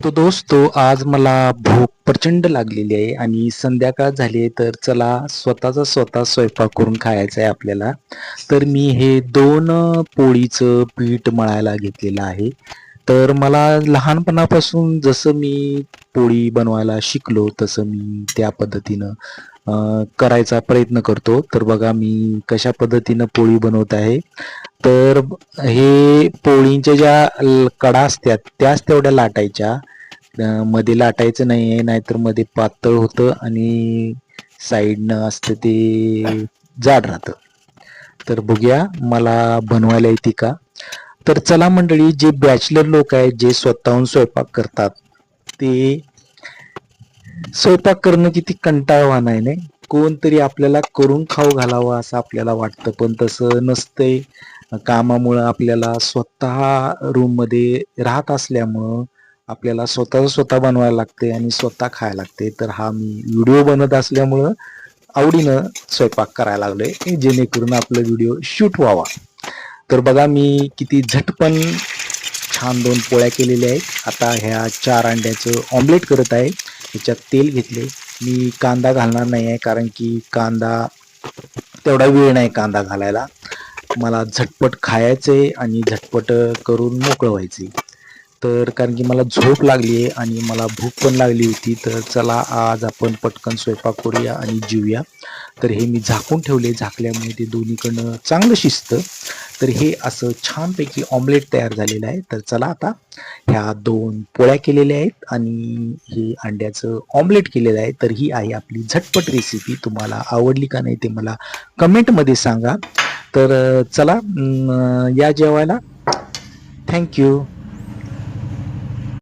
तो दोस्तो आज मला भूक प्रचंड लागलेली आहे आणि संध्याकाळ झाली आहे तर चला स्वतःचा स्वतः स्वयंपाक करून खायचा आहे आपल्याला. तर मी हे दोन पोळीचं पीठ मळायला घेतलेलं आहे. तर मला लहानपणापासून जसं मी पोळी बनवायला शिकलो तसं मी त्या पद्धतीनं करायचा प्रयत्न करतो. तर बघा मी कशा पद्धतीनं पोळी बनवत आहे. तर हे पोळींच्या ज्या कडा असतात त्याच तेवढ्या लाटायच्या. मध्ये लाटायचं नाही आहे नाहीतरमध्ये पातळ होतं आणि साईडनं असतं ते जाड राहतं. तर बघूया मला बनवायला येते का? तर चला मंडळी जे बॅचलर लोक आहेत जे स्वतःहून स्वयंपाक करतात ते स्वयंपाक करणं किती कंटाळवाण आहे नाही? कोणतरी आपल्याला करून खाऊ घालावा असं आपल्याला वाटतं पण तसं नसतंय. कामामुळं आपल्याला स्वतः रूममध्ये राहत असल्यामुळं आपल्याला स्वतः स्वतः बनवायला लागते आणि स्वतः खायला लागते. तर हा मी व्हिडिओ बनत असल्यामुळं आवडीनं स्वयंपाक करायला लागलोय जेणेकरून आपला व्हिडिओ शूट व्हावा. तर बघा मी किती झटपण छान दोन पोळ्या केलेल्या आहेत. आता ह्या चार अंड्याचं ऑमलेट करत आहे. ह्याच्यात तेल घेतले मी कांदा घालणार नाही आहे कारण की कांदा तेवढा वेळ नाही कांदा घालायला. मला झटपट खायचे आणि झटपट करून मोकळं व्हायचे. तर कारण की मला झोप लागली आहे आणि मला भूक पण लागली होती तर चला आज आपण पटकन स्वयंपाक करूया आणि जेवूया तर हे मी झाकून ठेवले झाकल्यामुळे ते दोन्हीकडनं चांगलं शिजतं. तर हे असं छानपैकी ऑमलेट तयार झालेलं आहे. तर चला आता ह्या दोन पोळ्या केलेल्या आहेत आणि हे अंड्याचं ऑमलेट केलेलं आहे. तर ही आहे आपली झटपट रेसिपी तुम्हाला आवडली का नाही ते मला कमेंटमध्ये सांगा. तर चला या जेवायला. थँक्यू